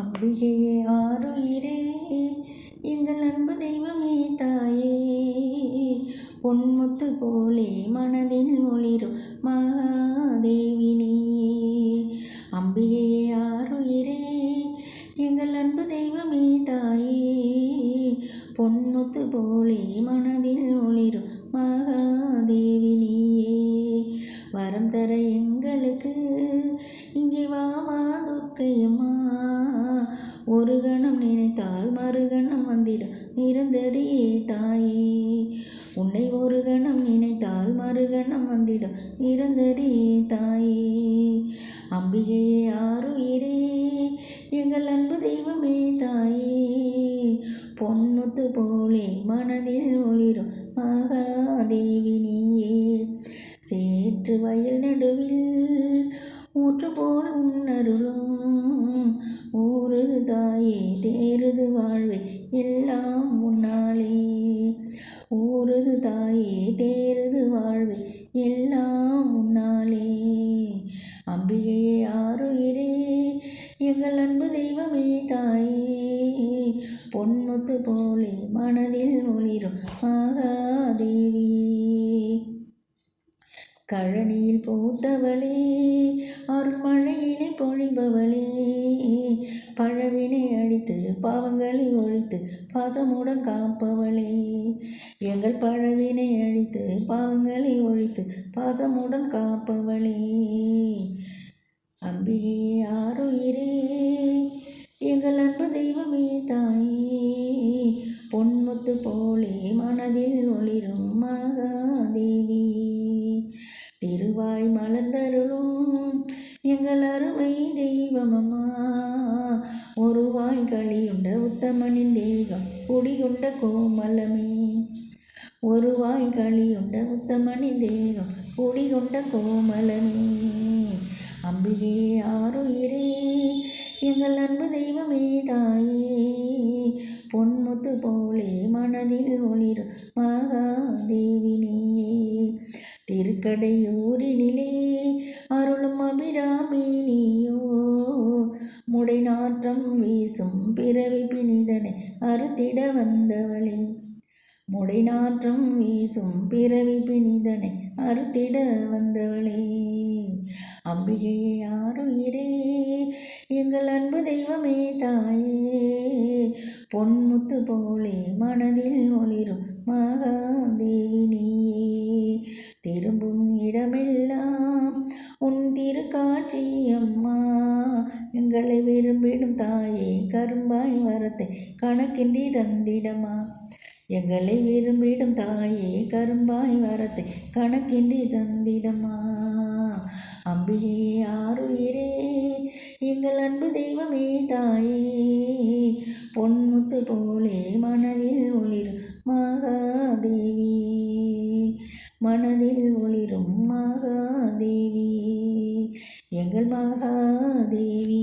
அம்பிகையே ஆறுயிரே எங்கள் அன்பு தெய்வமே தாயே. பொன்முத்து போலே மனதில் ஒளிரும் மகாதேவி நீயே அம்பிகையே ஆறுயிரே எங்கள் அன்பு தெய்வமே தாயே. பொன்முத்து போலே மனதில் ஒளிரும் மகாதேவி நீயே வரம் தர எங்களுக்கு. இங்கே வா வா துர்க்கையம்மா. ஒரு கணம் நினைத்தால் மறுகணம் வந்திடும் நிரந்தரியே தாயே. உன்னை ஒரு கணம் நினைத்தால் மறுகணம் வந்திடும் நிரந்தரியே தாயே. அம்பிகையே ஆறுயிரே எங்கள் அன்பு தெய்வமே தாயே. பொன்முத்து போலே மனதில் ஒளிரும் மகாதேவி சேற்று வயல் நடுவில் ஊற்று போல் உன்னருளும். ஊறுது தாயே தேருது வாழ்வே எல்லாம் உன்னாலே. ஊறுது தாயே தேருது வாழ்வே எல்லாம் உன்னாலே. அம்பிகையே ஆறுயிரே எங்கள் அன்பு தெய்வமே தாயே. பொன்முத்து போலே மனதில் ஒளிரும் மகாதேவி கழனியில் பூத்தவளே அருள்மழையினை பொழிபவளே. பழவினை அழித்து பாவங்களை ஒழித்து பாசமுடன் காப்பவளே. எங்கள் பழவினை அழித்து பாவங்களை ஒழித்து பாசமுடன் காப்பவளே. அம்பிகே ஆறுயிரே. தந்தருளும் எங்கள் அருமை தெய்வமம்மா. ஒரு வாய் களியுண்ட உத்தமனின் தேகம் குடிகொண்ட கோமலமே. ஒரு வாய் களியுண்ட உத்தமனின் தேகம் குடிகொண்ட கோமலமே. அம்பிகே ஆறுயிரே எங்கள் அன்பு தெய்வமே தாயே. பொன்முத்து போலே மனதில் ஒளிரும் மகாதேவினியே திருக்கடையூரினிலே அருளும் முடை நாற்றம் வீசும் பிறவி பிணிதனை அறுத்திட வந்தவளே. முடை நாற்றம் வீசும் பிறவி பிணிதனை அறுத்திட வந்தவளே. அம்பிகையே யாருயிரே? எங்கள் அன்பு தெய்வமே தாயே. பொன்முத்து போலே மனதில் ஒளிரும் மகாதேவி. எங்களை விரும்பிடும் தாயே கரும்பாய் வரத்தை கணக்கின்றி தந்திடமா? எங்களை விரும்பிடும் தாயே கரும்பாய் வரத்தை கணக்கின்றி தந்திடமா? அம்பிகே ஆறுயிரே எங்கள் அன்பு தெய்வமே தாயே பொன்முத்து போலே மனதில் ஒளிரும் மகாதேவி. மனதில் ஒளிரும் மா எங்கள் மகாதேவி.